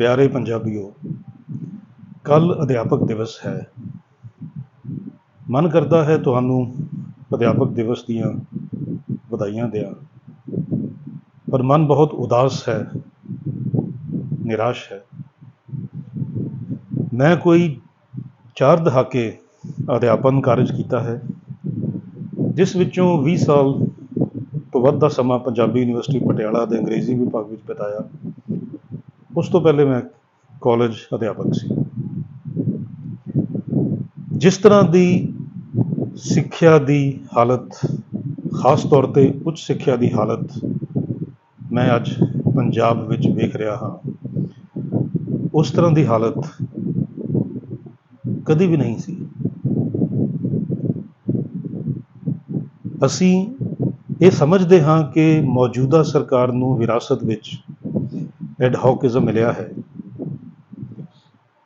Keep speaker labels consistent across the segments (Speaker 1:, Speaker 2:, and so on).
Speaker 1: ਪਿਆਰੇ ਪੰਜਾਬੀਓ ਕੱਲ ਅਧਿਆਪਕ ਦਿਵਸ ਹੈ। ਮਨ ਕਰਦਾ ਹੈ ਤੁਹਾਨੂੰ ਅਧਿਆਪਕ ਦਿਵਸ ਦੀਆਂ ਵਧਾਈਆਂ ਦਿਆਂ। ਪਰ ਮਨ ਬਹੁਤ ਉਦਾਸ ਹੈ, ਨਿਰਾਸ਼ ਹੈ। ਮੈਂ ਕੋਈ ਚਾਰ ਦਹਾਕੇ ਅਧਿਆਪਨ ਕਾਰਜ ਕੀਤਾ ਹੈ, ਜਿਸ ਵਿੱਚੋਂ 20 ਸਾਲ ਤੋਂ ਵੱਧ ਦਾ ਸਮਾਂ ਪੰਜਾਬੀ ਯੂਨੀਵਰਸਿਟੀ ਪਟਿਆਲਾ ਦੇ ਅੰਗਰੇਜ਼ੀ ਵਿਭਾਗ ਵਿੱਚ ਬਿਤਾਇਆ। ਉਸ ਤੋਂ ਪਹਿਲੇ ਮੈਂ ਕਾਲਜ ਅਧਿਆਪਕ ਸੀ। ਜਿਸ ਤਰ੍ਹਾਂ ਦੀ ਸਿੱਖਿਆ ਦੀ ਹਾਲਤ, ਖਾਸ ਤੌਰ ਤੇ ਉੱਚ ਸਿੱਖਿਆ ਦੀ ਹਾਲਤ ਮੈਂ ਅੱਜ ਪੰਜਾਬ ਵਿੱਚ ਵੇਖ ਰਿਹਾ ਹਾਂ, ਉਸ ਤਰ੍ਹਾਂ ਦੀ ਹਾਲਤ ਕਦੀ ਵੀ ਨਹੀਂ ਸੀ। ਅਸੀਂ ਇਹ ਸਮਝਦੇ ਹਾਂ ਕਿ ਮੌਜੂਦਾ ਸਰਕਾਰ ਨੂੰ ਵਿਰਾਸਤ ਵਿੱਚ ਐਡਹੌਕਿਜ਼ਮ ਮਿਲਿਆ ਹੈ।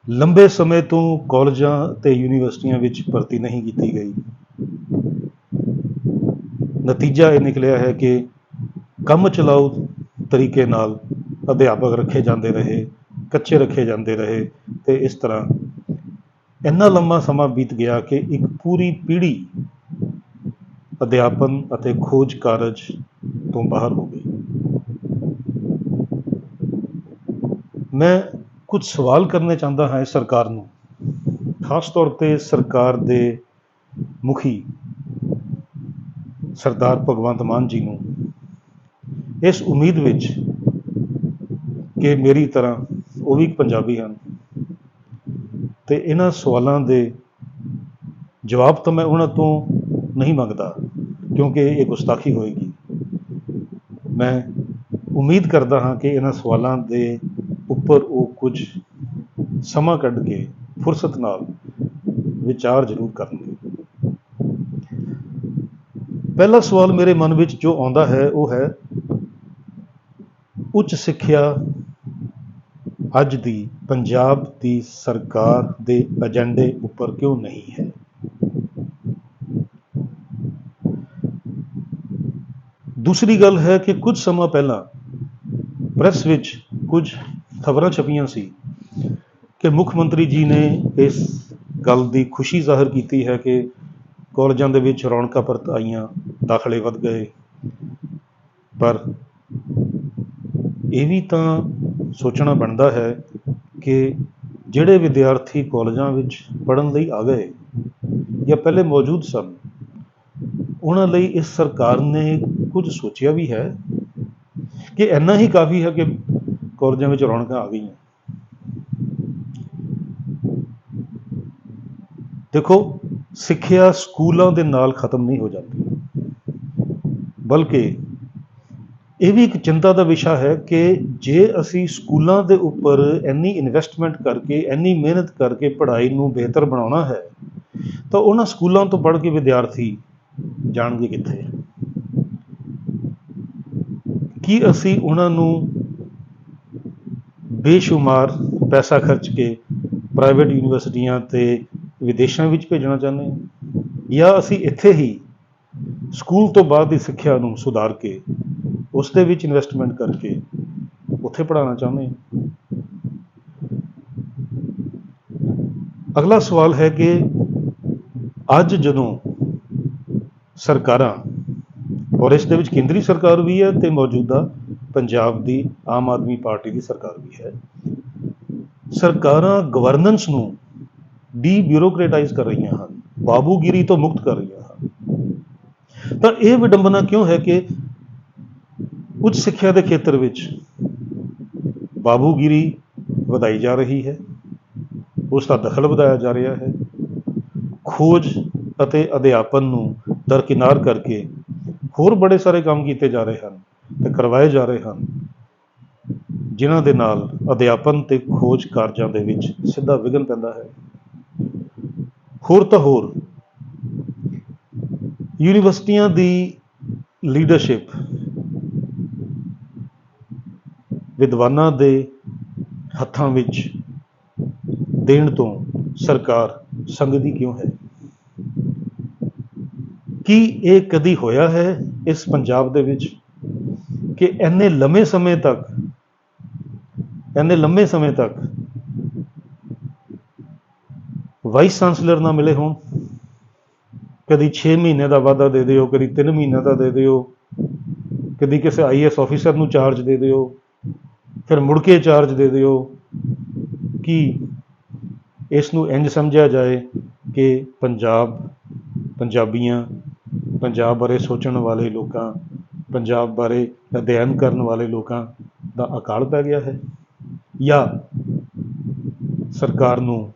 Speaker 1: ਲੰਬੇ ਸਮੇਂ ਤੋਂ ਕਾਲਜਾਂ ਤੇ ਯੂਨੀਵਰਸਿਟੀਆਂ ਵਿੱਚ ਭਰਤੀ ਨਹੀਂ ਕੀਤੀ ਗਈ। ਨਤੀਜਾ ਇਹ ਨਿਕਲਿਆ ਹੈ ਕਿ ਕੰਮ ਚਲਾਊ ਤਰੀਕੇ ਨਾਲ ਅਧਿਆਪਕ ਰੱਖੇ ਜਾਂਦੇ ਰਹੇ, ਕੱਚੇ ਰੱਖੇ ਜਾਂਦੇ ਰਹੇ ਤੇ ਇਸ ਤਰ੍ਹਾਂ ਇੰਨਾ ਲੰਮਾ ਸਮਾਂ ਬੀਤ ਗਿਆ ਕਿ ਇੱਕ ਪੂਰੀ ਪੀੜ੍ਹੀ ਅਧਿਆਪਨ ਅਤੇ ਖੋਜ ਕਾਰਜ ਤੋਂ ਬਾਹਰ ਹੋ ਗਈ। ਮੈਂ ਕੁਝ ਸਵਾਲ ਕਰਨੇ ਚਾਹੁੰਦਾ ਹਾਂ ਇਸ ਸਰਕਾਰ ਨੂੰ। ਖਾਸ ਤੌਰ ਤੇ ਸਰਕਾਰ ਦੇ ਮੁਖੀ ਸਰਦਾਰ ਭਗਵੰਤ ਮਾਨ ਜੀ ਨੂੰ। ਇਸ ਉਮੀਦ ਵਿੱਚ ਕਿ ਮੇਰੀ ਤਰ੍ਹਾਂ ਉਹ ਵੀ ਪੰਜਾਬੀ ਹਨ। ਤੇ ਇਹਨਾਂ ਸਵਾਲਾਂ ਦੇ ਜਵਾਬ ਤਾਂ ਮੈਂ ਉਹਨਾਂ ਤੋਂ ਨਹੀਂ ਮੰਗਦਾ, ਕਿਉਂਕਿ ਇਹ ਗੁਸਤਾਖੀ ਹੋਏਗੀ। ਮੈਂ ਉਮੀਦ ਕਰਦਾ ਹਾਂ ਕਿ ਇਹਨਾਂ ਸਵਾਲਾਂ ਦੇ ਉੱਪਰ ਉਹ ਕੁਝ ਸਮਾਂ ਕੱਢ ਕੇ ਫੁਰਸਤ ਨਾਲ ਵਿਚਾਰ ਜ਼ਰੂਰ ਕਰਨਗੇ। ਪਹਿਲਾ ਸਵਾਲ ਮੇਰੇ ਮਨ ਵਿੱਚ ਜੋ ਆਉਂਦਾ ਹੈ, ਉਹ ਹੈ, ਉੱਚ ਸਿੱਖਿਆ ਅੱਜ ਦੀ ਪੰਜਾਬ ਦੀ ਸਰਕਾਰ ਦੇ ਏਜੰਡੇ ਉੱਪਰ ਕਿਉਂ ਨਹੀਂ ਹੈ? ਦੂਸਰੀ ਗੱਲ ਹੈ ਕਿ ਕੁਝ ਸਮਾਂ ਪਹਿਲਾਂ ਪ੍ਰੈਸ ਵਿੱਚ ਕੁਝ ਖਬਰਾਂ ਛਪੀਆਂ ਸੀ ਕਿ ਮੁੱਖ ਮੰਤਰੀ ਜੀ ਨੇ ਇਸ ਗੱਲ ਦੀ ਖੁਸ਼ੀ ਜ਼ਾਹਰ ਕੀਤੀ ਹੈ ਕਿ ਕਾਲਜਾਂ ਦੇ ਵਿੱਚ ਰੌਣਕਾਂ ਪਰਤ ਆਈਆਂ ਦਾਖਲੇ ਵੱਧ ਗਏ। ਪਰ ਇਹ ਵੀ ਤਾਂ ਸੋਚਣਾ ਬਣਦਾ ਹੈ ਕਿ ਜਿਹੜੇ ਵਿਦਿਆਰਥੀ ਕਾਲਜਾਂ ਵਿੱਚ ਪੜ੍ਹਨ ਲਈ ਆ ਗਏ ਜਾਂ ਪਹਿਲੇ ਮੌਜੂਦ ਸਨ, ਉਹਨਾਂ ਲਈ ਇਸ ਸਰਕਾਰ ਨੇ ਕੁਝ ਸੋਚਿਆ ਵੀ ਹੈ ਕਿ ਇੰਨਾ ਹੀ ਕਾਫੀ ਹੈ ਕਿ ਕਾਲਜਾਂ ਵਿੱਚ ਰੌਣਕਾਂ ਆ ਗਈਆਂ। ਦੇਖੋ, ਸਿੱਖਿਆ ਸਕੂਲਾਂ ਦੇ ਨਾਲ ਖਤਮ ਨਹੀਂ ਹੋ ਜਾਂਦੀ। ਬਲਕਿ ਇਹ ਵੀ ਇੱਕ ਚਿੰਤਾ ਦਾ ਵਿਸ਼ਾ ਹੈ ਕਿ ਜੇ ਅਸੀਂ ਸਕੂਲਾਂ ਦੇ ਉੱਪਰ ਇੰਨੀ ਇਨਵੈਸਟਮੈਂਟ ਕਰਕੇ, ਇੰਨੀ ਮਿਹਨਤ ਕਰਕੇ ਪੜ੍ਹਾਈ ਨੂੰ ਬਿਹਤਰ ਬਣਾਉਣਾ ਹੈ, ਤਾਂ ਉਹਨਾਂ ਸਕੂਲਾਂ ਤੋਂ ਪੜ੍ਹ ਕੇ ਵਿਦਿਆਰਥੀ ਜਾਣਗੇ ਕਿੱਥੇ? ਕੀ ਅਸੀਂ ਉਹਨਾਂ ਨੂੰ ਬੇਸ਼ੁਮਾਰ ਪੈਸਾ ਖਰਚ ਕੇ ਪ੍ਰਾਈਵੇਟ ਯੂਨੀਵਰਸਿਟੀਆਂ ਤੇ ਵਿਦੇਸ਼ਾਂ ਵਿੱਚ ਭੇਜਣਾ ਚਾਹੁੰਦੇ ਹਾਂ? ਜਾਂ ਅਸੀਂ ਇੱਥੇ ਹੀ ਸਕੂਲ ਤੋਂ ਬਾਅਦ ਦੀ ਸਿੱਖਿਆ ਨੂੰ ਸੁਧਾਰ ਕੇ ਉਸ ਦੇ ਵਿੱਚ ਇਨਵੈਸਟਮੈਂਟ ਕਰਕੇ ਉੱਥੇ ਪੜ੍ਹਾਉਣਾ ਚਾਹੁੰਦੇ ਹਾਂ? ਅਗਲਾ ਸਵਾਲ ਹੈ ਕਿ ਅੱਜ ਜਦੋਂ ਸਰਕਾਰਾਂ ਔਰ ਇਸ ਦੇ ਵਿੱਚ ਕੇਂਦਰੀ ਸਰਕਾਰ ਵੀ ਹੈ ਤੇ ਮੌਜੂਦਾ ਪੰਜਾਬ ਦੀ ਆਮ ਆਦਮੀ ਪਾਰਟੀ ਦੀ ਸਰਕਾਰ ਵੀ ਹੈ। ਸਰਕਾਰਾਂ ਗਵਰਨੈਂਸ ਨੂੰ ਡੀ ਬਿਊਰੋਕਰੇਟਾਈਜ਼ ਕਰ ਰਹੀਆਂ ਹਨ, ਬਾਬੂਗਿਰੀ ਤੋਂ ਮੁਕਤ ਕਰ ਰਹੀਆਂ ਹਨ। ਤਾਂ ਇਹ ਵਿਡੰਬਨਾ ਕਿਉਂ ਹੈ ਕਿ ਉੱਚ ਸਿੱਖਿਆ ਦੇ ਖੇਤਰ ਵਿੱਚ ਬਾਬੂਗਿਰੀ ਵਧਾਈ ਜਾ ਰਹੀ ਹੈ ਉਸ ਦਾ ਦਖਲ ਵਧਾਇਆ ਜਾ ਰਿਹਾ ਹੈ। ਖੋਜ ਅਤੇ ਅਧਿਆਪਨ ਨੂੰ ਦਰਕਿਨਾਰ ਕਰਕੇ ਹੋਰ ਬੜੇ ਸਾਰੇ ਕੰਮ ਕੀਤੇ ਜਾ ਰਹੇ ਹਨ। ਤੇ ਕਰਵਾਏ ਜਾ ਰਹੇ ਹਨ। ਜਿਨ੍ਹਾਂ ਦੇ ਨਾਲ ਅਧਿਆਪਨ ਤੇ ਖੋਜ ਕਾਰਜਾਂ ਦੇ ਵਿੱਚ ਸਿੱਧਾ ਵਿਘਨ ਪੈਂਦਾ ਹੈ। ਹੋਰ ਤਾਂ ਹੋਰ, ਯੂਨੀਵਰਸਿਟੀਆਂ ਦੀ ਲੀਡਰਸ਼ਿਪ ਵਿਦਵਾਨਾਂ ਦੇ ਹੱਥਾਂ ਵਿੱਚ ਦੇਣ ਤੋਂ ਸਰਕਾਰ ਸੰਗਦੀ ਕਿਉਂ ਹੈ? ਕੀ ਇਹ ਕਦੀ ਹੋਇਆ ਹੈ ਇਸ ਪੰਜਾਬ ਦੇ ਵਿੱਚ? ਕਿ ਇੰਨੇ ਲੰਮੇ ਸਮੇਂ ਤੱਕ, ਇੰਨੇ ਲੰਮੇ ਸਮੇਂ ਤੱਕ ਵਾਈਸ ਚਾਂਸਲਰ ਨਾ ਮਿਲੇ ਹੋਣ। ਕਦੀ 6 ਮਹੀਨੇ ਦਾ ਵਾਅਦਾ ਦੇ ਦਿਓ, ਕਦੀ 3 ਮਹੀਨੇ ਦਾ ਦੇ ਦਿਓ, ਕਦੀ ਕਿਸੇ ਆਈਐਸ ਆਫੀਸਰ ਨੂੰ ਚਾਰਜ ਦੇ ਦਿਓ, ਫਿਰ ਮੁੜ ਕੇ ਚਾਰਜ ਦੇ ਦਿਓ ਕਿ ਇਸ ਨੂੰ ਇੰਜ ਸਮਝਿਆ ਜਾਏ ਕਿ ਪੰਜਾਬ ਪੰਜਾਬੀਆਂ, ਪੰਜਾਬ ਬਾਰੇ ਸੋਚਣ ਵਾਲੇ ਲੋਕਾਂ ਪੰਜਾਬ ਬਾਰੇ ਅਧਿਐਨ ਕਰਨ ਵਾਲੇ ਲੋਕਾਂ ਦਾ ਅਕਾਲ ਪੈ ਗਿਆ ਹੈ ਜਾਂ ਸਰਕਾਰ ਨੂੰ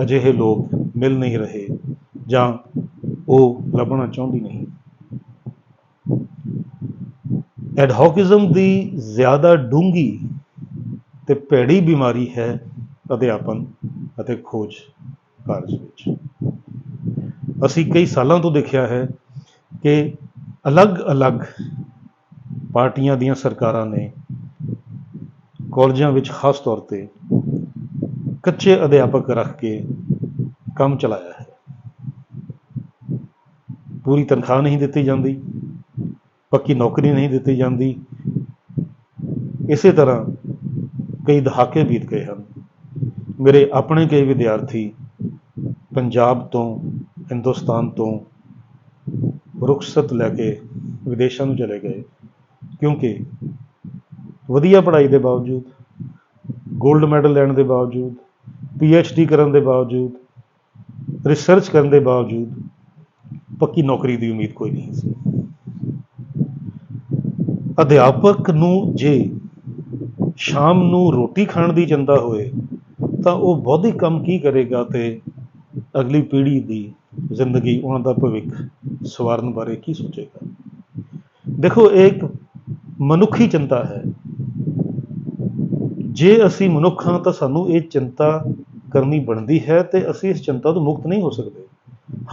Speaker 1: ਅਜਿਹੇ ਲੋਕ ਮਿਲ ਨਹੀਂ ਰਹੇ ਜਾਂ ਉਹ ਲੱਭਣਾ ਚਾਹੁੰਦੀ ਨਹੀਂ। ਐਡਹੌਕਿਜ਼ਮ ਦੀ ਜ਼ਿਆਦਾ ਡੂੰਗੀ ਤੇ ਭੈੜੀ ਬਿਮਾਰੀ ਹੈ ਅਧਿਆਪਨ ਅਤੇ ਖੋਜ ਕਾਰਜ ਵਿੱਚ। ਅਸੀਂ ਕਈ ਸਾਲਾਂ ਤੋਂ ਦੇਖਿਆ ਹੈ ਕਿ ਅਲੱਗ-ਅਲੱਗ ਪਾਰਟੀਆਂ ਦੀਆਂ ਸਰਕਾਰਾਂ ਨੇ ਕਾਲਜਾਂ ਵਿੱਚ ਖਾਸ ਤੌਰ ਤੇ ਕੱਚੇ ਅਧਿਆਪਕ ਰੱਖ ਕੇ ਕੰਮ ਚਲਾਇਆ ਹੈ। ਪੂਰੀ ਤਨਖਾਹ ਨਹੀਂ ਦਿੱਤੀ ਜਾਂਦੀ, ਪੱਕੀ ਨੌਕਰੀ ਨਹੀਂ ਦਿੱਤੀ ਜਾਂਦੀ। ਇਸੇ ਤਰ੍ਹਾਂ ਕਈ ਦਹਾਕੇ ਬੀਤ ਗਏ ਹਨ। ਮੇਰੇ ਆਪਣੇ ਕਈ ਵਿਦਿਆਰਥੀ ਪੰਜਾਬ ਤੋਂ, ਹਿੰਦੁਸਤਾਨ ਤੋਂ ਰੁਖਸਤ ਲੈ ਕੇ ਵਿਦੇਸ਼ਾਂ ਨੂੰ ਚਲੇ ਗਏ। ਕਿਉਂਕਿ ਵਧੀਆ ਪੜ੍ਹਾਈ ਦੇ ਬਾਵਜੂਦ 골ਡ ਮੈਡਲ ਲੈਣ ਦੇ ਬਾਵਜੂਦ ਡੀ ਕਰਨ ਦੇ ਬਾਵਜੂਦ ਰਿਸਰਚ ਕਰਨ ਦੇ ਬਾਵਜੂਦ ਪੱਕੀ ਨੌਕਰੀ ਦੀ ਉਮੀਦ ਕੋਈ ਨਹੀਂ ਸੀ। ਅਧਿਆਪਕ ਨੂੰ ਜੇ ਸ਼ਾਮ ਨੂੰ ਰੋਟੀ ਖਾਣ ਦੀ ਚਿੰਤਾ ਹੋਏ, ਤਾਂ ਉਹ ਬੌਧਿਕ ਕੰਮ ਕੀ ਕਰੇਗਾ ਤੇ ਅਗਲੀ ਪੀੜ੍ਹੀ ਦੀ ਜ਼ਿੰਦਗੀ, ਉਹਨਾਂ ਦਾ ਭਵਿੱਖ ਸਵਾਰਨ ਬਾਰੇ ਕੀ ਸੋਚੇਗਾ? ਦੇਖੋ, ਇਹ ਇੱਕ ਮਨੁੱਖੀ ਚਿੰਤਾ ਹੈ। ਜੇ ਅਸੀਂ ਮਨੁੱਖ ਹਾਂ ਤਾਂ ਸਾਨੂੰ ਇਹ ਚਿੰਤਾ ਕਰਨੀ ਬਣਦੀ ਹੈ ਤੇ ਅਸੀਂ ਇਸ ਚਿੰਤਾ ਤੋਂ ਮੁਕਤ ਨਹੀਂ ਹੋ ਸਕਦੇ।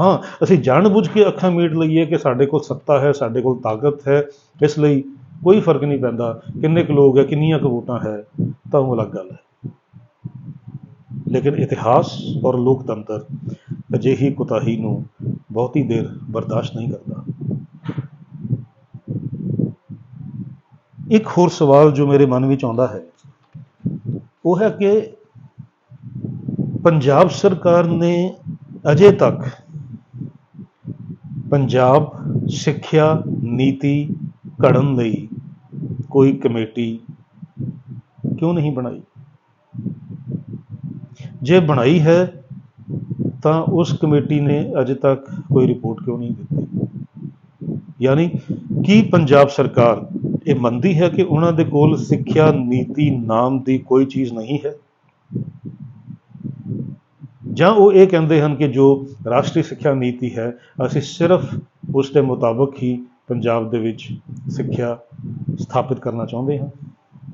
Speaker 1: ਹਾਂ, ਅਸੀਂ ਜਾਣਬੁੱਝ ਕੇ ਅੱਖਾਂ ਮੀਟ ਲਈਏ ਕਿ ਸਾਡੇ ਕੋਲ ਸੱਤਾ ਹੈ, ਸਾਡੇ ਕੋਲ ਤਾਕਤ ਹੈ, ਇਸ ਲਈ ਕੋਈ ਫ਼ਰਕ ਨਹੀਂ ਪੈਂਦਾ ਕਿੰਨੇ ਕੁ ਲੋਕ ਹੈ, ਕਿੰਨੀਆਂ ਕੁ ਵੋਟਾਂ ਹੈ, ਤਾਂ ਉਹ ਅਲੱਗ ਗੱਲ ਹੈ। ਲੇਕਿਨ ਇਤਿਹਾਸ ਔਰ ਲੋਕਤੰਤਰ ਅਜਿਹੀ ਕੁਤਾਹੀ ਨੂੰ ਬਹੁਤੀ ਦੇਰ ਬਰਦਾਸ਼ਤ ਨਹੀਂ ਕਰਦਾ। ਇੱਕ ਹੋਰ ਸਵਾਲ ਜੋ ਮੇਰੇ ਮਨ ਵਿੱਚ ਆਉਂਦਾ ਹੈ, ਉਹ ਹੈ ਕਿ ਪੰਜਾਬ ਸਰਕਾਰ ਨੇ ਅਜੇ ਤੱਕ ਪੰਜਾਬ ਸਿੱਖਿਆ ਨੀਤੀ ਘੜਨ ਲਈ ਕੋਈ ਕਮੇਟੀ ਕਿਉਂ ਨਹੀਂ ਬਣਾਈ? ਜੇ ਬਣਾਈ ਹੈ, ਤਾਂ ਉਸ ਕਮੇਟੀ ਨੇ ਅਜੇ ਤੱਕ ਕੋਈ ਰਿਪੋਰਟ ਕਿਉਂ ਨਹੀਂ ਦਿੱਤੀ? ਯਾਨੀ ਕੀ ਪੰਜਾਬ ਸਰਕਾਰ ਇਹ ਮੰਨਦੀ ਹੈ ਕਿ ਉਹਨਾਂ ਦੇ ਕੋਲ ਸਿੱਖਿਆ ਨੀਤੀ ਨਾਮ ਦੀ ਕੋਈ ਚੀਜ਼ ਨਹੀਂ ਹੈ। ਜਾਂ ਉਹ ਇਹ ਕਹਿੰਦੇ ਹਨ ਕਿ ਜੋ ਰਾਸ਼ਟਰੀ ਸਿੱਖਿਆ ਨੀਤੀ ਹੈ, ਅਸੀਂ ਸਿਰਫ ਉਸ ਦੇ ਮੁਤਾਬਕ ਹੀ ਪੰਜਾਬ ਦੇ ਵਿੱਚ ਸਿੱਖਿਆ ਸਥਾਪਿਤ ਕਰਨਾ ਚਾਹੁੰਦੇ ਹਾਂ,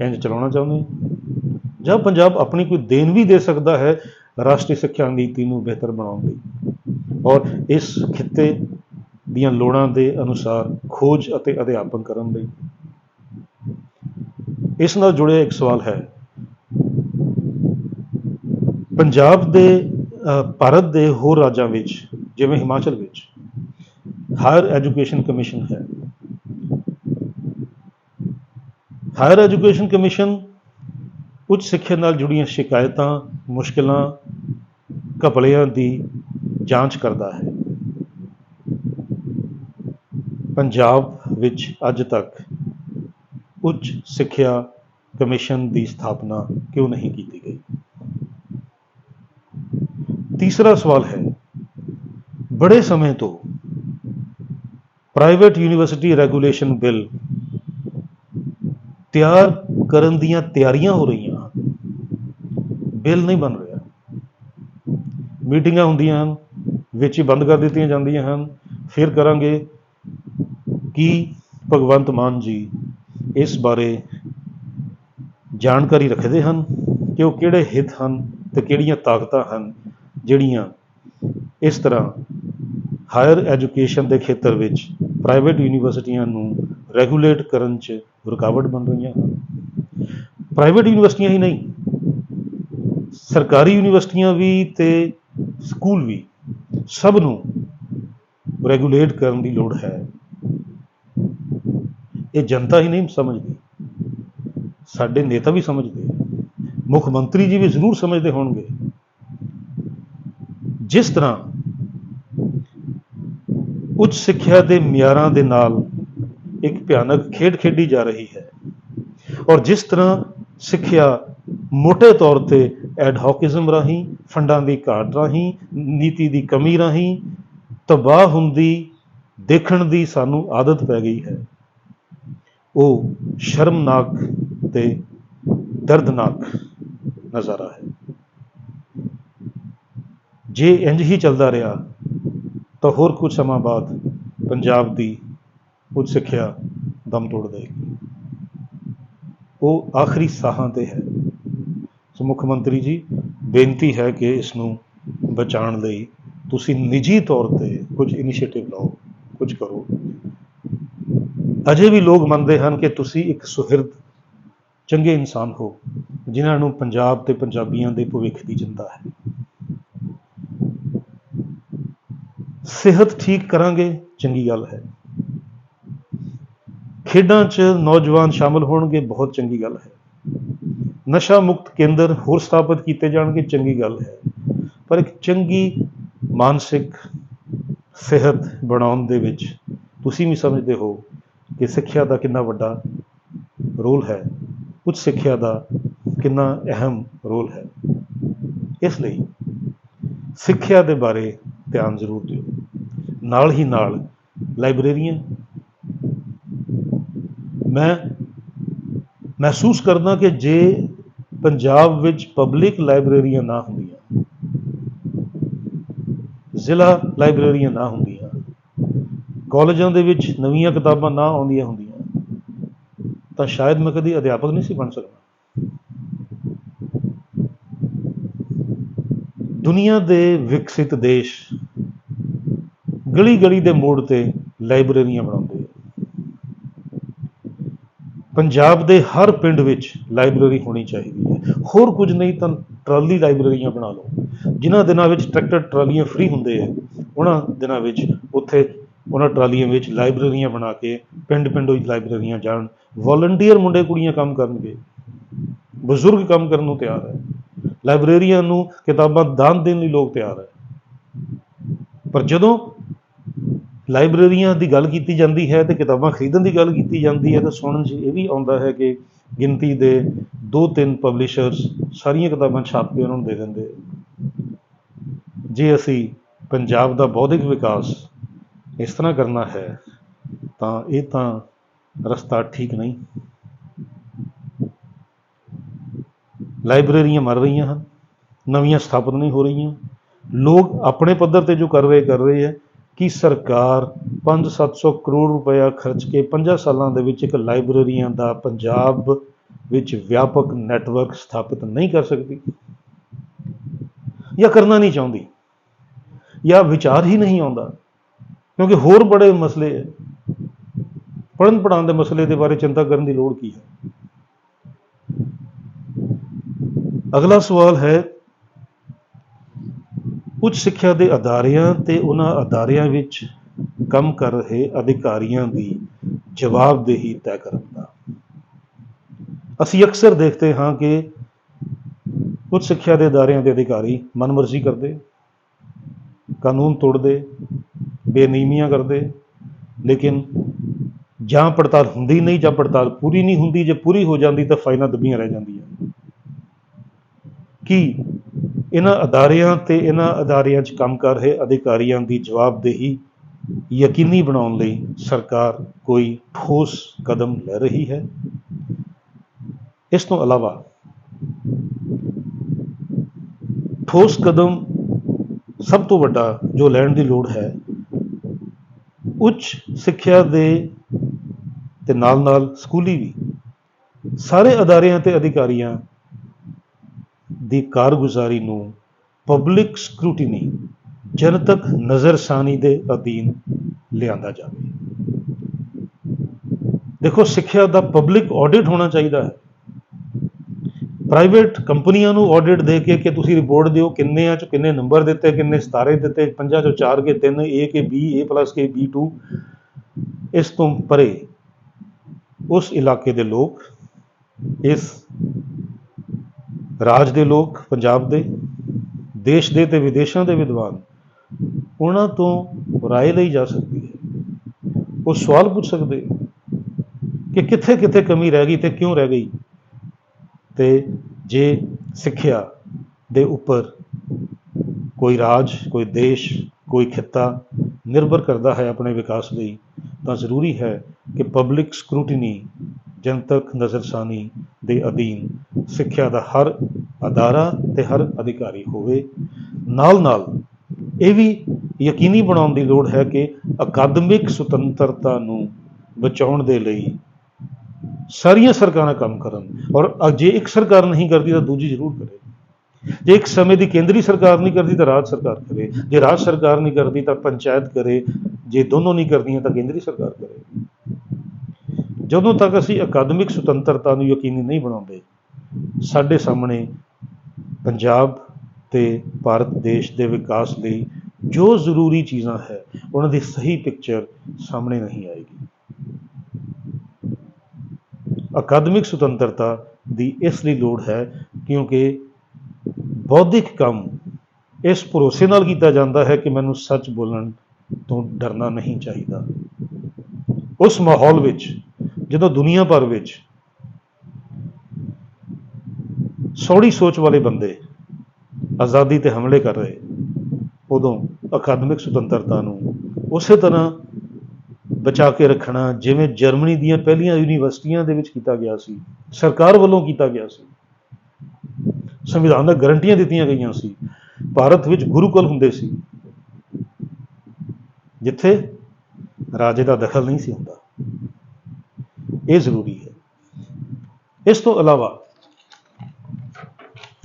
Speaker 1: ਇੰਜ ਚਲਾਉਣਾ ਚਾਹੁੰਦੇ ਹਾਂ। ਜਾਂ ਪੰਜਾਬ ਆਪਣੀ ਕੋਈ ਦੇਣ ਵੀ ਦੇ ਸਕਦਾ ਹੈ ਰਾਸ਼ਟਰੀ ਸਿੱਖਿਆ ਨੀਤੀ ਨੂੰ ਬਿਹਤਰ ਬਣਾਉਣ ਲਈ। ਔਰ ਇਸ ਖਿੱਤੇ ਦੀਆਂ ਲੋੜਾਂ ਦੇ ਅਨੁਸਾਰ ਖੋਜ ਅਤੇ ਅਧਿਆਪਨ ਕਰਨ ਲਈ। ਇਸ ਨਾਲ ਜੁੜਿਆ ਇੱਕ ਸਵਾਲ ਹੈ। ਪੰਜਾਬ ਦੇ ਭਾਰਤ ਦੇ ਹੋਰ ਰਾਜਾਂ ਵਿੱਚ, ਜਿਵੇਂ ਹਿਮਾਚਲ ਵਿੱਚ, ਹਾਇਰ ਐਜੂਕੇਸ਼ਨ ਕਮਿਸ਼ਨ ਹੈ। ਹਾਇਰ ਐਜੂਕੇਸ਼ਨ ਕਮਿਸ਼ਨ ਉੱਚ ਸਿੱਖਿਆ ਨਾਲ ਜੁੜੀਆਂ ਸ਼ਿਕਾਇਤਾਂ, ਮੁਸ਼ਕਲਾਂ, ਘਪਲਿਆਂ ਦੀ ਜਾਂਚ ਕਰਦਾ ਹੈ। ਪੰਜਾਬ ਵਿੱਚ ਅੱਜ ਤੱਕ ਉੱਚ ਸਿੱਖਿਆ ਕਮਿਸ਼ਨ ਦੀ ਸਥਾਪਨਾ ਕਿਉਂ ਨਹੀਂ ਕੀਤੀ ਗਈ? ਤੀਸਰਾ ਸਵਾਲ ਹੈ, ਬੜੇ ਸਮੇਂ ਤੋਂ ਪ੍ਰਾਈਵੇਟ ਯੂਨੀਵਰਸਿਟੀ ਰੈਗੂਲੇਸ਼ਨ ਬਿੱਲ ਤਿਆਰ ਕਰਨ ਦੀਆਂ ਤਿਆਰੀਆਂ ਹੋ ਰਹੀਆਂ ਹਨ। ਬਿੱਲ ਨਹੀਂ ਬਣ ਰਿਹਾ। ਮੀਟਿੰਗਾਂ ਹੁੰਦੀਆਂ ਹਨ, ਵਿੱਚ ਹੀ ਬੰਦ ਕਰ ਦਿੱਤੀਆਂ ਜਾਂਦੀਆਂ ਹਨ। ਫਿਰ ਕਰਾਂਗੇ ਕਿ ਭਗਵੰਤ ਮਾਨ ਜੀ ਇਸ ਬਾਰੇ ਜਾਣਕਾਰੀ ਰੱਖਦੇ ਹਨ ਕਿ ਉਹ ਕਿਹੜੇ ਹਿੱਤ ਹਨ ਤੇ ਕਿਹੜੀਆਂ ਤਾਕਤਾਂ ਹਨ ਜਿਹੜੀਆਂ ਇਸ ਤਰ੍ਹਾਂ ਹਾਇਰ ਐਜੂਕੇਸ਼ਨ ਦੇ ਖੇਤਰ ਵਿੱਚ ਪ੍ਰਾਈਵੇਟ ਯੂਨੀਵਰਸਿਟੀਆਂ ਨੂੰ ਰੈਗੂਲੇਟ ਕਰਨ 'ਚ ਰੁਕਾਵਟ ਬਣ ਰਹੀਆਂ ਹਨ। ਪ੍ਰਾਈਵੇਟ ਯੂਨੀਵਰਸਿਟੀਆਂ ਹੀ ਨਹੀਂ, ਸਰਕਾਰੀ ਯੂਨੀਵਰਸਿਟੀਆਂ ਵੀ ਤੇ ਸਕੂਲ ਵੀ ਸਭ ਨੂੰ ਰੈਗੂਲੇਟ ਕਰਨ ਦੀ ਲੋੜ ਹੈ। ਇਹ ਜਨਤਾ ਹੀ ਨਹੀਂ ਸਮਝਦੀ। ਸਾਡੇ ਨੇਤਾ ਵੀ ਸਮਝਦੇ ਮੁੱਖ ਮੰਤਰੀ ਜੀ ਵੀ ਜ਼ਰੂਰ ਸਮਝਦੇ ਹੋਣਗੇ। ਜਿਸ ਤਰ੍ਹਾਂ ਉੱਚ ਸਿੱਖਿਆ ਦੇ ਮਿਆਰਾਂ ਦੇ ਨਾਲ ਇੱਕ ਭਿਆਨਕ ਖੇਡ ਖੇਡੀ ਜਾ ਰਹੀ ਹੈ ਔਰ ਜਿਸ ਤਰ੍ਹਾਂ ਸਿੱਖਿਆ ਮੋٹے ਤੌਰ ਤੇ ਐਡਹੌਕਿਜ਼ਮ ਰਾਹੀਂ, ਫੰਡਾਂ ਦੀ ਘਾਟ ਰਾਹੀਂ, ਨੀਤੀ ਦੀ ਕਮੀ ਰਾਹੀਂ ਤਬਾਹ ਹੁੰਦੀ, ਦੇਖਣ ਦੀ ਸਾਨੂੰ ਆਦਤ ਪੈ ਗਈ ਹੈ। ਉਹ ਸ਼ਰਮਨਾਕ ਤੇ ਦਰਦਨਾਕ ਨਜ਼ਾਰਾ ਹੈ। ਜੇ ਇੰਜ ਹੀ ਚੱਲਦਾ ਰਿਹਾ, ਤਾਂ ਹੋਰ ਕੁਝ ਸਮਾਂ ਬਾਅਦ ਪੰਜਾਬ ਦੀ ਉੱਚ ਸਿੱਖਿਆ ਦਮ ਤੋੜ ਦੇਗੀ ਉਹ ਆਖਰੀ ਸਾਹਾਂ ਤੇ ਹੈ। ਸੋ ਮੁੱਖ ਮੰਤਰੀ ਜੀ, ਬੇਨਤੀ ਹੈ ਕਿ ਇਸ ਨੂੰ ਬਚਾਉਣ ਲਈ ਤੁਸੀਂ ਨਿੱਜੀ ਤੌਰ ਤੇ ਕੁਝ ਇਨੀਸ਼ੀਏਟਿਵ ਲਓ, ਕੁਝ ਕਰੋ। ਅਜੇ ਵੀ ਲੋਕ ਮੰਨਦੇ ਹਨ ਕਿ ਤੁਸੀਂ ਇੱਕ ਸੁਹਿਰਦ, ਚੰਗੇ ਇਨਸਾਨ ਹੋ, ਜਿਨ੍ਹਾਂ ਨੂੰ ਪੰਜਾਬ ਤੇ ਪੰਜਾਬੀਆਂ ਦੇ ਭਵਿੱਖ ਦੀ ਚਿੰਤਾ ਹੈ। ਸਿਹਤ ਠੀਕ ਕਰਾਂਗੇ, ਚੰਗੀ ਗੱਲ ਹੈ। ਖੇਡਾਂ 'ਚ ਨੌਜਵਾਨ ਸ਼ਾਮਲ ਹੋਣਗੇ, ਬਹੁਤ ਚੰਗੀ ਗੱਲ ਹੈ। ਨਸ਼ਾ ਮੁਕਤ ਕੇਂਦਰ ਹੋਰ ਸਥਾਪਿਤ ਕੀਤੇ ਜਾਣਗੇ, ਚੰਗੀ ਗੱਲ ਹੈ। ਪਰ ਇੱਕ ਚੰਗੀ ਮਾਨਸਿਕ ਸਿਹਤ ਬਣਾਉਣ ਦੇ ਵਿੱਚ ਤੁਸੀਂ ਵੀ ਸਮਝਦੇ ਹੋ ਕਿ ਸਿੱਖਿਆ ਦਾ ਕਿੰਨਾ ਵੱਡਾ ਰੋਲ ਹੈ, ਉੱਚ ਸਿੱਖਿਆ ਦਾ ਕਿੰਨਾ ਅਹਿਮ ਰੋਲ ਹੈ। ਇਸ ਲਈ ਸਿੱਖਿਆ ਦੇ ਬਾਰੇ ਧਿਆਨ ਜ਼ਰੂਰ ਦਿਓ। ਨਾਲ ਹੀ ਨਾਲ ਲਾਇਬ੍ਰੇਰੀਆਂ, ਮੈਂ ਮਹਿਸੂਸ ਕਰਦਾ ਕਿ ਜੇ ਪੰਜਾਬ ਵਿੱਚ ਪਬਲਿਕ ਲਾਇਬ੍ਰੇਰੀਆਂ ਨਾ ਹੁੰਦੀਆਂ, ਜ਼ਿਲ੍ਹਾ ਲਾਇਬ੍ਰੇਰੀਆਂ ਨਾ ਹੁੰਦੀਆਂ ਕਾਲਜਾਂ ਦੇ ਵਿੱਚ ਨਵੀਆਂ ਕਿਤਾਬਾਂ ਨਾ ਆਉਂਦੀਆਂ ਹੁੰਦੀਆਂ, ਤਾਂ ਸ਼ਾਇਦ ਮੈਂ ਕਦੀ ਅਧਿਆਪਕ ਨਹੀਂ ਸੀ ਬਣ ਸਕਦਾ। ਦੁਨੀਆ ਦੇ ਵਿਕਸਿਤ ਦੇਸ਼ ਗਲੀ ਗਲੀ ਦੇ ਮੋੜ ਤੇ ਲਾਇਬ੍ਰੇਰੀਆਂ ਬਣਾਉਂਦੇ ਆ। ਪੰਜਾਬ ਦੇ ਹਰ ਪਿੰਡ ਵਿੱਚ ਲਾਇਬ੍ਰੇਰੀ ਹੋਣੀ ਚਾਹੀਦੀ ਹੈ। ਹੋਰ ਕੁਝ ਨਹੀਂ ਤਾਂ ਟਰਾਲੀ ਲਾਇਬ੍ਰੇਰੀਆਂ ਬਣਾ ਲਓ। ਜਿਨ੍ਹਾਂ ਦਿਨਾਂ ਵਿੱਚ ਟਰੈਕਟਰ, ਟਰਾਲੀਆਂ ਫ੍ਰੀ ਹੁੰਦੇ ਆ, ਉਹਨਾਂ ਦਿਨਾਂ ਵਿੱਚ ਉੱਥੇ ਉਹਨਾਂ ਟਰਾਲੀਆਂ ਵਿੱਚ ਲਾਇਬ੍ਰੇਰੀਆਂ ਬਣਾ ਕੇ ਪਿੰਡ ਪਿੰਡ ਵਿੱਚ ਲਾਇਬ੍ਰੇਰੀਆਂ ਜਾਣ ਵੋਲੰਟੀਅਰ ਮੁੰਡੇ ਕੁੜੀਆਂ ਕੰਮ ਕਰਨਗੇ। ਬਜ਼ੁਰਗ ਕੰਮ ਕਰਨ ਨੂੰ ਤਿਆਰ ਹੈ। ਲਾਇਬ੍ਰੇਰੀਆਂ ਨੂੰ ਕਿਤਾਬਾਂ ਦਾਨ ਦੇਣ ਲਈ ਲੋਕ ਤਿਆਰ ਹੈ। ਪਰ ਜਦੋਂ ਲਾਇਬ੍ਰੇਰੀਆਂ ਦੀ ਗੱਲ ਕੀਤੀ ਜਾਂਦੀ ਹੈ ਤੇ ਕਿਤਾਬਾਂ ਖਰੀਦਣ ਦੀ ਗੱਲ ਕੀਤੀ ਜਾਂਦੀ ਹੈ ਤਾਂ ਸੁਣਨ 'ਚ ਇਹ ਵੀ ਆਉਂਦਾ ਹੈ ਕਿ ਗਿਣਤੀ ਦੇ ਦੋ ਤਿੰਨ ਪਬਲਿਸ਼ਰਸ ਸਾਰੀਆਂ ਕਿਤਾਬਾਂ ਛਾਪ ਕੇ ਉਹਨਾਂ ਨੂੰ ਦੇ ਦਿੰਦੇ। ਜੇ ਅਸੀਂ ਪੰਜਾਬ ਦਾ ਬੌਧਿਕ ਵਿਕਾਸ ਇਸ ਤਰ੍ਹਾਂ ਕਰਨਾ ਹੈ, ਤਾਂ ਇਹ ਤਾਂ ਰਸਤਾ ਠੀਕ ਨਹੀਂ। ਲਾਇਬ੍ਰੇਰੀਆਂ ਮਰ ਰਹੀਆਂ ਹਨ, ਨਵੀਆਂ ਸਥਾਪਿਤ ਨਹੀਂ ਹੋ ਰਹੀਆਂ। ਲੋਕ ਆਪਣੇ ਪੱਧਰ ਤੇ ਜੋ ਕਰ ਰਹੇ ਕਰ ਰਹੇ ਹੈ ਕਿ ਸਰਕਾਰ 5-700 ਕਰੋੜ ਰੁਪਇਆ ਖਰਚ ਕੇ 50 ਸਾਲਾਂ ਦੇ ਵਿੱਚ ਇੱਕ ਲਾਇਬ੍ਰੇਰੀਆਂ ਦਾ ਪੰਜਾਬ ਵਿੱਚ ਵਿਆਪਕ ਨੈਟਵਰਕ ਸਥਾਪਿਤ ਨਹੀਂ ਕਰ ਸਕਦੀ? ਜਾਂ ਕਰਨਾ ਨਹੀਂ ਚਾਹੁੰਦੀ? ਜਾਂ ਵਿਚਾਰ ਹੀ ਨਹੀਂ ਆਉਂਦਾ? ਕਿਉਂਕਿ ਹੋਰ ਬੜੇ ਮਸਲੇ ਹੈ। ਪੜਨ ਪੜਾਉਣ ਦੇ ਮਸਲੇ ਦੇ ਬਾਰੇ ਚਿੰਤਾ ਕਰਨ ਦੀ ਲੋੜ ਕੀ ਹੈ? ਅਗਲਾ ਸਵਾਲ ਹੈ, ਉੱਚ ਸਿੱਖਿਆ ਦੇ ਅਦਾਰਿਆਂ ਤੇ ਉਹਨਾਂ ਅਦਾਰਿਆਂ ਵਿੱਚ ਕੰਮ ਕਰ ਰਹੇ ਅਧਿਕਾਰੀਆਂ ਦੀ ਜਵਾਬਦੇਹੀ ਤੈਅ ਕਰਨ ਦਾ। ਅਸੀਂ ਅਕਸਰ ਦੇਖਦੇ ਹਾਂ ਕਿ ਉੱਚ ਸਿੱਖਿਆ ਦੇ ਅਦਾਰਿਆਂ ਦੇ ਅਧਿਕਾਰੀ ਮਨਮਰਜ਼ੀ ਕਰਦੇ, ਕਾਨੂੰਨ ਤੋੜਦੇ ਬੇਨੀਮੀਆਂ ਕਰਦੇ। ਲੇਕਿਨ ਜਾਂ ਪੜਤਾਲ ਹੁੰਦੀ ਨਹੀਂ ਜਾਂ ਪੜਤਾਲ ਪੂਰੀ ਨਹੀਂ ਹੁੰਦੀ, ਜੇ ਪੂਰੀ ਹੋ ਜਾਂਦੀ ਤਾਂ ਫਾਈਲਾਂ ਦਬੀਆਂ ਰਹਿ ਜਾਂਦੀਆਂ। ਕੀ ਇਹਨਾਂ ਅਦਾਰਿਆਂ ਤੇ ਇਹਨਾਂ ਅਦਾਰਿਆਂ 'ਚ ਕੰਮ ਕਰ ਰਹੇ ਅਧਿਕਾਰੀਆਂ ਦੀ ਜਵਾਬਦੇਹੀ ਯਕੀਨੀ ਬਣਾਉਣ ਲਈ ਸਰਕਾਰ ਕੋਈ ਠੋਸ ਕਦਮ ਲੈ ਰਹੀ ਹੈ? ਇਸ ਤੋਂ ਇਲਾਵਾ ਠੋਸ ਕਦਮ ਸਭ ਤੋਂ ਵੱਡਾ ਜੋ ਲੈਣ ਦੀ ਲੋੜ ਹੈ ਉੱਚ ਸਿੱਖਿਆ ਦੇ ਤੇ ਨਾਲ ਨਾਲ ਸਕੂਲੀ ਵੀ। ਸਾਰੇ ਅਦਾਰਿਆਂ ਤੇ ਅਧਿਕਾਰੀਆਂ ਦੀ ਕਾਰਗੁਜ਼ਾਰੀ ਨੂੰ ਪਬਲਿਕ ਸਕ੍ਰੂਟੀਨੀ ਜਨਤਕ ਨਜ਼ਰਸਾਨੀ ਦੇ ਅਧੀਨ ਲਿਆਂਦਾ ਜਾਵੇ। ਦੇਖੋ, ਸਿੱਖਿਆ ਦਾ ਪਬਲਿਕ ਆਡਿਟ ਹੋਣਾ ਚਾਹੀਦਾ ਹੈ। ਪ੍ਰਾਈਵੇਟ ਕੰਪਨੀਆਂ ਨੂੰ ਆਡਿਟ ਦੇ ਕੇ ਕਿ ਤੁਸੀਂ ਰਿਪੋਰਟ ਦਿਓ ਕਿੰਨੇ ਆ ਚ ਕਿੰਨੇ ਨੰਬਰ ਦਿੱਤੇ, ਕਿੰਨੇ ਸਤਾਰੇ ਦਿੱਤੇ, ਪੰਜਾਂ ਚੋਂ ਚਾਰ ਕੇ ਤਿੰਨ ਏ ਕੇ ਬੀ ਏ ਪਲੱਸ ਕੇ ਬੀ 2 ਇਸ ਤੋਂ ਪਰੇ ਉਸ ਇਲਾਕੇ ਦੇ ਲੋਕ, ਇਸ ਰਾਜ ਦੇ ਲੋਕ, ਪੰਜਾਬ ਦੇ, ਦੇਸ਼ ਦੇ ਤੇ ਵਿਦੇਸ਼ਾਂ ਦੇ ਵਿਦਵਾਨ, ਉਹਨਾਂ ਤੋਂ ਰਾਏ ਲਈ ਜਾ ਸਕਦੀ ਹੈ। ਉਹ ਸਵਾਲ ਪੁੱਛ ਸਕਦੇ ਕਿ ਕਿੱਥੇ ਕਿੱਥੇ ਕਮੀ ਰਹਿ ਗਈ ਤੇ ਕਿਉਂ ਰਹਿ ਗਈ? ਤੇ ਜੇ ਸਿੱਖਿਆ ਦੇ ਉੱਪਰ ਕੋਈ ਰਾਜ, ਕੋਈ ਦੇਸ਼, ਕੋਈ ਖਿੱਤਾ ਨਿਰਭਰ ਕਰਦਾ ਹੈ ਆਪਣੇ ਵਿਕਾਸ ਲਈ, ਤਾਂ ਜ਼ਰੂਰੀ ਹੈ ਕਿ ਪਬਲਿਕ ਸਕਰੂਟੀਨੀ ਜਨਤਕ ਨਜ਼ਰਸਾਨੀ ਦੇ ਅਧੀਨ ਸਿੱਖਿਆ ਦਾ ਹਰ ਅਦਾਰਾ ਤੇ ਹਰ ਅਧਿਕਾਰੀ ਹੋਵੇ। ਨਾਲ ਨਾਲ ਇਹ ਵੀ ਯਕੀਨੀ ਬਣਾਉਣ ਦੀ ਲੋੜ ਹੈ ਕਿ ਅਕਾਦਮਿਕ ਸੁਤੰਤਰਤਾ ਨੂੰ ਬਚਾਉਣ ਦੇ ਲਈ ਸਾਰੀਆਂ ਸਰਕਾਰਾਂ ਕੰਮ ਕਰਨ। ਔਰ ਜੇ ਇੱਕ ਸਰਕਾਰ ਨਹੀਂ ਕਰਦੀ ਤਾਂ ਦੂਜੀ ਜ਼ਰੂਰ ਕਰੇ। ਜੇ ਇੱਕ ਸਮੇਂ ਦੀ ਕੇਂਦਰੀ ਸਰਕਾਰ ਨਹੀਂ ਕਰਦੀ ਤਾਂ ਰਾਜ ਸਰਕਾਰ ਕਰੇ। ਜੇ ਰਾਜ ਸਰਕਾਰ ਨਹੀਂ ਕਰਦੀ ਤਾਂ ਪੰਚਾਇਤ ਕਰੇ। ਜੇ ਦੋਨੋਂ ਨਹੀਂ ਕਰਦੀਆਂ ਤਾਂ ਕੇਂਦਰੀ ਸਰਕਾਰ ਕਰੇ। ਜਦੋਂ ਤੱਕ ਅਸੀਂ ਅਕਾਦਮਿਕ ਸੁਤੰਤਰਤਾ ਨੂੰ ਯਕੀਨੀ ਨਹੀਂ ਬਣਾਉਂਦੇ, ਸਾਡੇ ਸਾਹਮਣੇ ਪੰਜਾਬ ਤੇ ਭਾਰਤ ਦੇਸ਼ ਦੇ ਵਿਕਾਸ ਲਈ ਜੋ ਜ਼ਰੂਰੀ ਚੀਜ਼ਾਂ ਹੈ, ਉਹਨਾਂ ਦੀ ਸਹੀ ਪਿਕਚਰ ਸਾਹਮਣੇ ਨਹੀਂ ਆਏਗੀ। ਅਕਾਦਮਿਕ ਸੁਤੰਤਰਤਾ ਦੀ ਇਸ ਲਈ ਲੋੜ ਹੈ ਕਿਉਂਕਿ ਬੌਧਿਕ ਕੰਮ ਇਸ ਭਰੋਸੇ ਨਾਲ ਕੀਤਾ ਜਾਂਦਾ ਹੈ ਕਿ ਮੈਨੂੰ ਸੱਚ ਬੋਲਣ ਤੋਂ ਡਰਨਾ ਨਹੀਂ ਚਾਹੀਦਾ। ਉਸ ਮਾਹੌਲ ਵਿੱਚ, ਜਦੋਂ ਦੁਨੀਆ ਭਰ ਵਿੱਚ ਸੌੜੀ ਸੋਚ ਵਾਲੇ ਬੰਦੇ ਆਜ਼ਾਦੀ ਤੇ ਹਮਲੇ ਕਰ ਰਹੇ, ਉਦੋਂ ਅਕਾਦਮਿਕ ਸੁਤੰਤਰਤਾ ਨੂੰ ਉਸੇ ਤਰ੍ਹਾਂ ਬਚਾ ਕੇ ਰੱਖਣਾ ਜਿਵੇਂ ਜਰਮਨੀ ਦੀਆਂ ਪਹਿਲੀਆਂ ਯੂਨੀਵਰਸਿਟੀਆਂ ਦੇ ਵਿੱਚ ਕੀਤਾ ਗਿਆ ਸੀ, ਸਰਕਾਰ ਵੱਲੋਂ ਕੀਤਾ ਗਿਆ ਸੀ। ਸੰਵਿਧਾਨ ਦਾ ਗਰੰਟੀਆਂ ਦਿੱਤੀਆਂ ਗਈਆਂ ਸੀ। ਭਾਰਤ ਵਿੱਚ ਗੁਰੂਕੁਲ ਹੁੰਦੇ ਸੀ। ਜਿੱਥੇ ਰਾਜੇ ਦਾ ਦਖਲ ਨਹੀਂ ਸੀ ਹੁੰਦਾ। ਇਹ ਜ਼ਰੂਰੀ ਹੈ। ਇਸ ਤੋਂ ਇਲਾਵਾ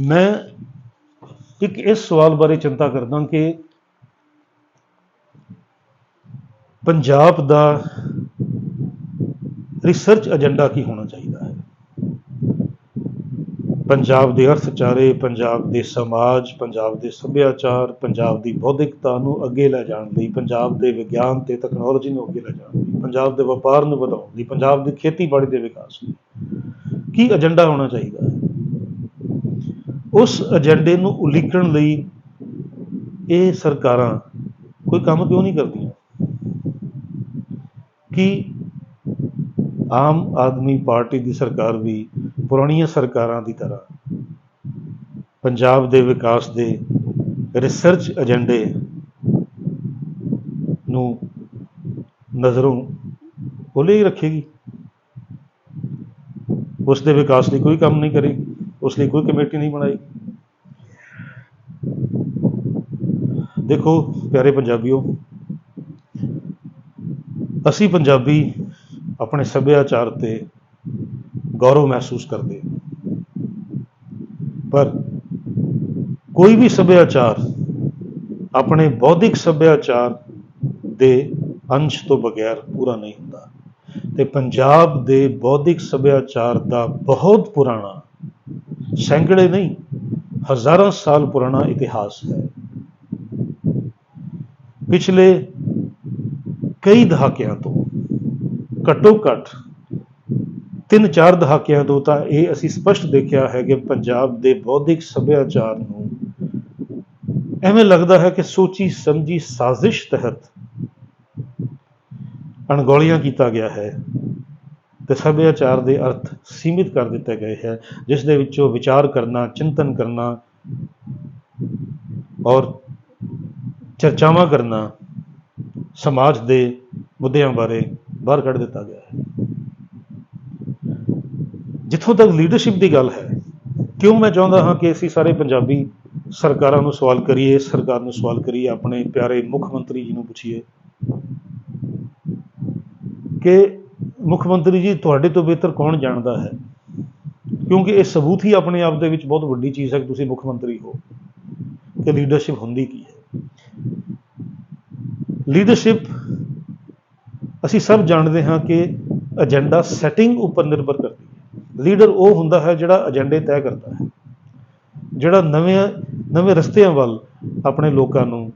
Speaker 1: ਮੈਂ ਇੱਕ ਇਸ ਸਵਾਲ ਬਾਰੇ ਚਿੰਤਾ ਕਰਦਾ ਕਿ ਪੰਜਾਬ ਦਾ ਰਿਸਰਚ ਏਜੰਡਾ ਕੀ ਹੋਣਾ ਚਾਹੀਦਾ ਹੈ? ਪੰਜਾਬ ਦੇ ਅਰਥਚਾਰੇ ਪੰਜਾਬ ਦੇ ਸਮਾਜ, ਪੰਜਾਬ ਦੇ ਸੱਭਿਆਚਾਰ, ਪੰਜਾਬ ਦੀ ਬੌਧਿਕਤਾ ਨੂੰ ਅੱਗੇ ਲੈ ਜਾਣ ਲਈ, ਪੰਜਾਬ ਦੇ ਵਿਗਿਆਨ ਤੇ ਟੈਕਨੋਲੋਜੀ ਨੂੰ ਅੱਗੇ ਲੈ ਜਾਣ ਲਈ, ਪੰਜਾਬ ਦੇ ਵਪਾਰ ਨੂੰ ਵਧਾਉਣ ਲਈ, ਪੰਜਾਬ ਦੀ ਖੇਤੀਬਾੜੀ ਦੇ ਵਿਕਾਸ ਲਈ ਕੀ ਏਜੰਡਾ ਹੋਣਾ ਚਾਹੀਦਾ ਹੈ? ਉਸ ਏਜੰਡੇ ਨੂੰ ਉਲੀਕਣ ਲਈ ਇਹ ਸਰਕਾਰਾਂ ਕੋਈ ਕੰਮ ਕਿਉਂ ਨਹੀਂ ਕਰਦੀਆਂ? ਕਿ ਆਮ ਆਦਮੀ ਪਾਰਟੀ ਦੀ ਸਰਕਾਰ ਵੀ ਪੁਰਾਣੀਆਂ ਸਰਕਾਰਾਂ ਦੀ ਤਰ੍ਹਾਂ ਪੰਜਾਬ ਦੇ ਵਿਕਾਸ ਦੇ ਰਿਸਰਚ ਏਜੰਡੇ ਨੂੰ ਨਜ਼ਰੋਂ ਖੋਲ੍ਹੇ ਹੀ ਰੱਖੇਗੀ। ਉਸ ਦੇ ਵਿਕਾਸ ਲਈ ਕੋਈ ਕੰਮ ਨਹੀਂ ਕਰੇਗੀ, ਉਸ ਲਈ ਕੋਈ ਕਮੇਟੀ ਨਹੀਂ ਬਣਾਏਗੀ। ਦੇਖੋ, ਪਿਆਰੇ ਪੰਜਾਬੀਓ ਅਸੀਂ ਪੰਜਾਬੀ ਆਪਣੇ ਸੱਭਿਆਚਾਰ ਤੇ ਗੌਰਵ ਮਹਿਸੂਸ ਕਰਦੇ ਪਰ ਕੋਈ ਵੀ ਸੱਭਿਆਚਾਰ ਆਪਣੇ ਬੌਧਿਕ ਸੱਭਿਆਚਾਰ ਦੇ ਅੰਸ਼ ਤੋਂ ਬਗੈਰ ਪੂਰਾ ਨਹੀਂ ਹੁੰਦਾ। ਤੇ ਪੰਜਾਬ ਦੇ ਬੌਧਿਕ ਸੱਭਿਆਚਾਰ ਦਾ ਬਹੁਤ ਪੁਰਾਣਾ, ਸੈਂਕੜੇ ਨਹੀਂ, ਹਜ਼ਾਰਾਂ ਸਾਲ ਪੁਰਾਣਾ ਇਤਿਹਾਸ ਹੈ। ਪਿਛਲੇ ਕਈ ਦਹਾਕਿਆਂ ਤੋਂ, ਘੱਟੋ ਘੱਟ ਤਿੰਨ ਚਾਰ ਦਹਾਕਿਆਂ ਤੋਂ ਤਾਂ ਇਹ ਅਸੀਂ ਸਪਸ਼ਟ ਦੇਖਿਆ ਹੈ ਕਿ ਪੰਜਾਬ ਦੇ ਬੌਧਿਕ ਸੱਭਿਆਚਾਰ ਨੂੰ ਐਵੇਂ ਲੱਗਦਾ ਹੈ ਕਿ ਸੋਚੀ ਸਮਝੀ ਸਾਜ਼ਿਸ਼ ਤਹਿਤ ਅਣਗੌਲੀਆਂ ਕੀਤਾ ਗਿਆ ਹੈ ਤੇ ਸੱਭਿਆਚਾਰ ਦੇ ਅਰਥ ਸੀਮਿਤ ਕਰ ਦਿੱਤੇ ਗਏ ਹੈ, ਜਿਸ ਦੇ ਵਿੱਚੋਂ ਵਿਚਾਰ ਕਰਨਾ, ਚਿੰਤਨ ਕਰਨਾ ਔਰ ਚਰਚਾਵਾਂ ਕਰਨਾ ਸਮਾਜ ਦੇ ਮੁੱਦਿਆਂ ਬਾਰੇ ਬਾਹਰ ਕੱਢ ਦਿੱਤਾ ਗਿਆ ਹੈ। ਜਿੱਥੋਂ ਤੱਕ ਲੀਡਰਸ਼ਿਪ ਦੀ ਗੱਲ ਹੈ, ਕਿਉਂ ਮੈਂ ਚਾਹੁੰਦਾ ਹਾਂ ਕਿ ਅਸੀਂ ਸਾਰੇ ਪੰਜਾਬੀ ਸਰਕਾਰਾਂ ਨੂੰ ਸਵਾਲ ਕਰੀਏ, ਸਰਕਾਰ ਨੂੰ ਸਵਾਲ ਕਰੀਏ, ਆਪਣੇ ਪਿਆਰੇ ਮੁੱਖ ਮੰਤਰੀ ਜੀ ਨੂੰ ਪੁੱਛੀਏ ਕਿ ਮੁੱਖ ਮੰਤਰੀ ਜੀ, ਤੁਹਾਡੇ ਤੋਂ ਬਿਹਤਰ ਕੌਣ ਜਾਣਦਾ ਹੈ? ਕਿਉਂਕਿ ਇਹ ਸਬੂਤ ਹੀ ਆਪਣੇ ਆਪ ਦੇ ਵਿੱਚ ਬਹੁਤ ਵੱਡੀ ਚੀਜ਼ ਹੈ ਕਿ ਤੁਸੀਂ ਮੁੱਖ ਮੰਤਰੀ ਹੋ, ਕਿ ਲੀਡਰਸ਼ਿਪ ਹੁੰਦੀ ਕੀ ਲੀਡਰਸ਼ਿਪ ਅਸੀਂ ਸਭ ਜਾਣਦੇ ਹਾਂ ਕਿ ਏਜੰਡਾ ਸੈਟਿੰਗ ਉੱਪਰ ਨਿਰਭਰ ਕਰਦੀ ਹੈ। ਲੀਡਰ ਉਹ ਹੁੰਦਾ ਹੈ ਜਿਹੜਾ ਏਜੰਡੇ ਤੈਅ ਕਰਦਾ ਹੈ, ਜਿਹੜਾ ਨਵੇਂ ਨਵੇਂ ਰਸਤਿਆਂ ਵੱਲ ਆਪਣੇ ਲੋਕਾਂ ਨੂੰ,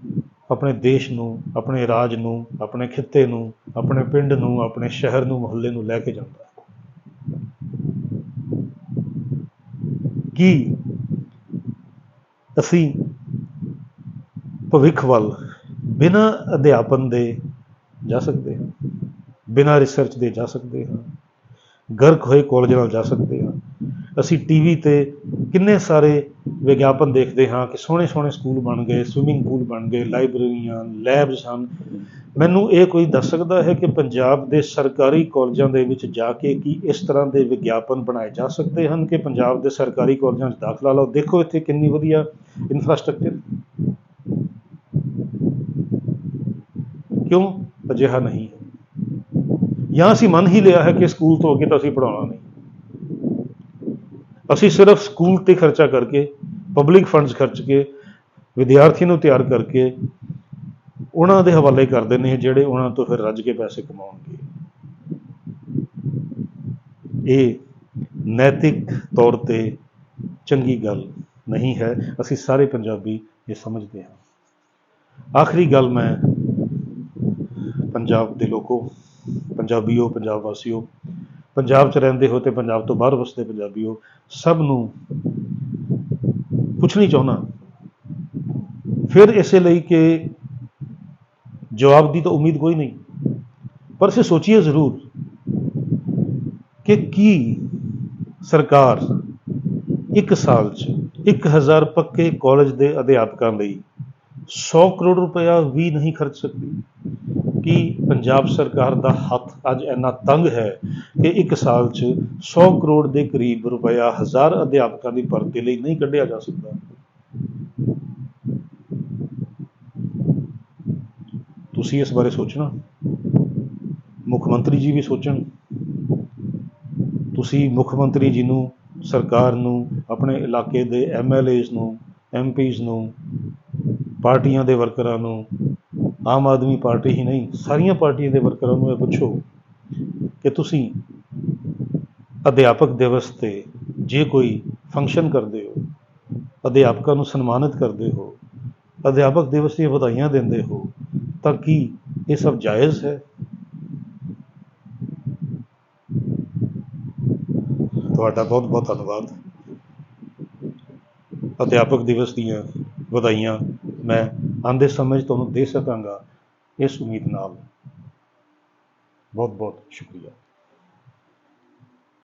Speaker 1: ਆਪਣੇ ਦੇਸ਼ ਨੂੰ, ਆਪਣੇ ਰਾਜ ਨੂੰ, ਆਪਣੇ ਖਿੱਤੇ ਨੂੰ, ਆਪਣੇ ਪਿੰਡ ਨੂੰ, ਆਪਣੇ ਸ਼ਹਿਰ ਨੂੰ, ਮੁਹੱਲੇ ਨੂੰ ਲੈ ਕੇ ਜਾਂਦਾ ਹੈ। ਕੀ ਅਸੀਂ ਭਵਿੱਖ ਵੱਲ ਬਿਨਾਂ ਅਧਿਆਪਨ ਦੇ ਜਾ ਸਕਦੇ ਹਾਂ, ਬਿਨਾਂ ਰਿਸਰਚ ਦੇ ਜਾ ਸਕਦੇ ਹਾਂ, ਗਰਕ ਹੋਏ ਕਾਲਜ ਨਾਲ ਜਾ ਸਕਦੇ ਹਾਂ। ਅਸੀਂ ਟੀਵੀ ਤੇ ਕਿੰਨੇ ਸਾਰੇ ਵਿਗਿਆਪਨ ਦੇਖਦੇ ਹਾਂ ਕਿ ਸੋਹਣੇ ਸੋਹਣੇ ਸਕੂਲ ਬਣ ਗਏ ਸਵਿਮਿੰਗ ਪੂਲ ਬਣ ਗਏ ਲਾਇਬ੍ਰੇਰੀਆਂ ਲੈਬਸ ਹਨ। ਮੈਨੂੰ ਇਹ ਕੋਈ ਦੱਸ ਸਕਦਾ ਹੈ ਕਿ ਪੰਜਾਬ ਦੇ ਸਰਕਾਰੀ ਕਾਲਜਾਂ ਦੇ ਵਿੱਚ ਜਾ ਕੇ ਕੀ ਇਸ ਤਰ੍ਹਾਂ ਦੇ ਵਿਗਿਆਪਨ ਬਣਾਏ ਜਾ ਸਕਦੇ ਹਨ ਕਿ ਪੰਜਾਬ ਦੇ ਸਰਕਾਰੀ ਕਾਲਜਾਂ 'ਚ ਦਾਖਲਾ ਲਓ? ਦੇਖੋ ਇੱਥੇ ਕਿੰਨੀ ਵਧੀਆ ਇਨਫਰਾਸਟ੍ਰਕਚਰ ਕਿਉਂ? ਅਜਿਹਾ ਨਹੀਂ ਜਾਂ ਅਸੀਂ ਮੰਨ ਹੀ ਲਿਆ ਹੈ ਕਿ ਸਕੂਲ ਤੋਂ ਅੱਗੇ ਤਾਂ ਅਸੀਂ ਪੜਾਉਣਾ ਨਹੀਂ। ਅਸੀਂ ਸਿਰਫ ਸਕੂਲ ਤੇ ਖਰਚਾ ਕਰਕੇ, ਪਬਲਿਕ ਫੰਡਸ ਖਰਚ ਕੇ, ਵਿਦਿਆਰਥੀ ਨੂੰ ਤਿਆਰ ਕਰਕੇ ਉਹਨਾਂ ਦੇ ਹਵਾਲੇ ਕਰ ਦਿੰਦੇ ਹਾਂ ਜਿਹੜੇ ਉਹਨਾਂ ਤੋਂ ਫਿਰ ਰੱਜ ਕੇ ਪੈਸੇ ਕਮਾਉਣਗੇ। ਇਹ ਨੈਤਿਕ ਤੌਰ ਤੇ ਚੰਗੀ ਗੱਲ ਨਹੀਂ ਹੈ। ਅਸੀਂ ਸਾਰੇ ਪੰਜਾਬੀ ਇਹ ਸਮਝਦੇ ਹਾਂ। ਆਖਰੀ ਗੱਲ ਮੈਂ ਪੰਜਾਬ ਦੇ ਲੋਕੋ, ਪੰਜਾਬੀਓ ਪੰਜਾਬ ਵਾਸੀਓ ਪੰਜਾਬ 'ਚ ਰਹਿੰਦੇ ਹੋ ਤੇ ਪੰਜਾਬ ਤੋਂ ਬਾਹਰ ਵਸਦੇ ਪੰਜਾਬੀਓ, ਸਭ ਨੂੰ ਪੁੱਛਣੀ ਚਾਹੁੰਦਾ ਫਿਰ ਇਸੇ ਲਈ ਕਿ ਜਵਾਬ ਦੀ ਤਾਂ ਉਮੀਦ ਕੋਈ ਨਹੀਂ, ਪਰ ਅਸੀਂ ਸੋਚੀਏ ਜ਼ਰੂਰ ਕਿ ਕੀ ਸਰਕਾਰ ਇੱਕ ਸਾਲ 'ਚ 1000 ਪੱਕੇ ਕਾਲਜ ਦੇ ਅਧਿਆਪਕਾਂ ਲਈ 100 ਕਰੋੜ ਰੁਪਇਆ ਵੀ ਨਹੀਂ ਖਰਚ ਸਕਦੀ। ਕਿ ਪੰਜਾਬ ਸਰਕਾਰ ਦਾ ਹੱਥ ਅੱਜ ਇੰਨਾ ਤੰਗ ਹੈ ਕਿ ਇੱਕ ਸਾਲ 'ਚ 100 ਕਰੋੜ ਦੇ ਕਰੀਬ ਰੁਪਇਆ ਹਜ਼ਾਰ ਅਧਿਆਪਕਾਂ ਦੀ ਭਰਤੀ ਲਈ ਨਹੀਂ ਕੱਢਿਆ ਜਾ ਸਕਦਾ? ਤੁਸੀਂ ਇਸ ਬਾਰੇ ਸੋਚਣਾ? ਮੁੱਖ ਮੰਤਰੀ ਜੀ ਵੀ ਸੋਚਣ। ਤੁਸੀਂ ਮੁੱਖ ਮੰਤਰੀ ਜੀ ਨੂੰ, ਸਰਕਾਰ ਨੂੰ, ਆਪਣੇ ਇਲਾਕੇ ਦੇ ਐਮਐਲਏਜ਼ ਨੂੰ ਐਮਪੀਜ਼ ਨੂੰ, ਪਾਰਟੀਆਂ ਦੇ ਵਰਕਰਾਂ ਨੂੰ ਆਮ ਆਦਮੀ ਪਾਰਟੀ ਹੀ ਨਹੀਂ, ਸਾਰੀਆਂ ਪਾਰਟੀਆਂ ਦੇ ਵਰਕਰਾਂ ਨੂੰ ਇਹ ਪੁੱਛੋ ਕਿ ਤੁਸੀਂ ਅਧਿਆਪਕ ਦਿਵਸ ਤੇ ਜੇ ਕੋਈ ਫੰਕਸ਼ਨ ਕਰਦੇ ਹੋ, ਅਧਿਆਪਕਾਂ ਨੂੰ ਸਨਮਾਨਿਤ ਕਰਦੇ ਹੋ, ਅਧਿਆਪਕ ਦਿਵਸ ਦੀਆਂ ਵਧਾਈਆਂ ਦਿੰਦੇ ਹੋ, ਤਾਂ ਕੀ ਇਹ ਸਭ ਜਾਇਜ਼ ਹੈ? ਤੁਹਾਡਾ ਬਹੁਤ ਬਹੁਤ ਧੰਨਵਾਦ। ਅਧਿਆਪਕ ਦਿਵਸ ਦੀਆਂ ਵਧਾਈਆਂ ਮੈਂ ਆਉਂਦੇ ਸਮੇਂ 'ਚ ਤੁਹਾਨੂੰ ਦੇ ਸਕਾਂਗਾ ਇਸ ਉਮੀਦ ਨਾਲ। ਬਹੁਤ ਬਹੁਤ ਸ਼ੁਕਰੀਆ।